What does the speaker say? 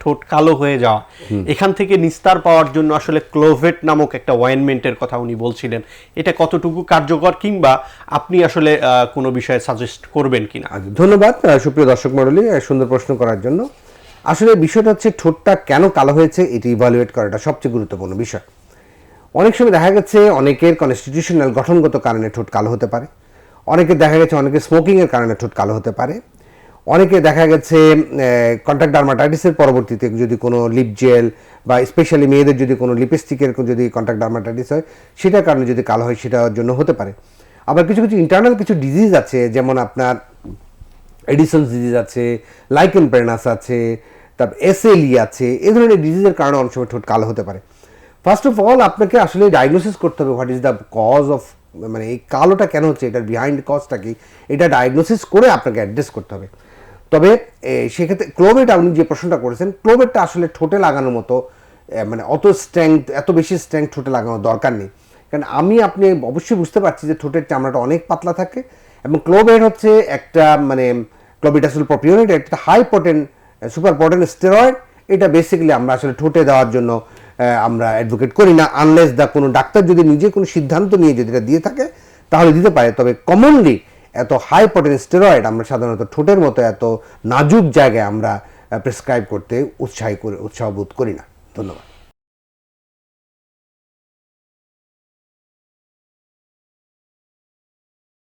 ঠোঁট কালো হয়ে যাওয়া। এখান থেকে নিস্তার পাওয়ার জন্য আসলে ক্লোভেট নামক একটা ওয়াইনমেন্টের কথা উনি বলছিলেন। এটা কতটুকু কার্যকর কিংবা আপনি আসলে কোনো বিষয়ে সাজেস্ট করবেন কিনা? আচ্ছা, ধন্যবাদ সুপ্রিয় দর্শক মণ্ডলী সুন্দর প্রশ্ন করার জন্য। আসলে বিষয়টা হচ্ছে ঠোঁটটা কেন কালো হয়েছে এটি ইভালুয়েট করাটা সবচেয়ে গুরুত্বপূর্ণ বিষয়। অনেক সময় দেখা গেছে অনেকের কনস্টিটিউশনাল গঠনগত কারণে ঠোঁট কালো হতে পারে। অনেকে দেখা গেছে অনেকে স্মোকিংয়ের কারণে ঠোঁট কালো হতে পারে। অনেকে দেখা গেছে কন্ট্যাক্ট ডার্মাটাইটিসের পরবর্তীতে যদি কোনো লিপ জেল বা স্পেশালি মেয়েদের যদি কোনো লিপস্টিকের যদি কন্ট্যাক্ট ডার্মাটাইটিস হয়, সেটার কারণে যদি কালো হয়, সেটার জন্য হতে পারে। আবার কিছু কিছু ইন্টারনাল কিছু ডিজিজ আছে, যেমন আপনার এডিসন ডিজিজ আছে লাইকেন প্রেনাস আছে, তারপর এসএলই আছে এই ধরনের ডিজিজের কারণে অনেক সময় ঠোঁট কালো হতে পারে। ফার্স্ট অফ অল আপনাকে আসলে ডায়াগনোসিস করতে হবে what is the cause of মানে এই কালোটা কেন হচ্ছে, এটার বিহাইন্ড কজটা কি, এটা ডায়াগনোসিস করে আপনাকে অ্যাড্রেস করতে হবে। তবে সেক্ষেত্রে ক্লোবেট আপনি যে প্রশ্নটা করেছেন ক্লোবেটটা আসলে ঠোঁটে লাগানোর মতো মানে অত স্ট্রেংথ এত বেশি স্ট্রেংথ ঠোঁটে লাগানোর দরকার নেই। কারণ আমি আপনি অবশ্যই বুঝতে পারছি যে ঠোঁটের চামড়াটা অনেক পাতলা থাকে এবং ক্লোবেট হচ্ছে একটা মানে ক্লোবিটাসুল প্রপিওনেট একটা high potent super potent steroid এটা বেসিক্যালি আমরা আসলে ঠোঁটে দেওয়ার জন্য আমরা অ্যাডভোকেট করি না আনলেস দা কোনো ডাক্তার যদি নিজে কোনো সিদ্ধান্ত নিয়ে যদি এটা দিয়ে থাকে, তাহলে দিতে পারে। তবে কমনলি এত হাই পটেন স্টেরয়েড আমরা সাধারণত ঠোঁটের মতো এত নাজুক জায়গায় আমরা প্রেসক্রাইব করতে উৎসাহী করে উৎসাহ বোধ করি না। ধন্যবাদ।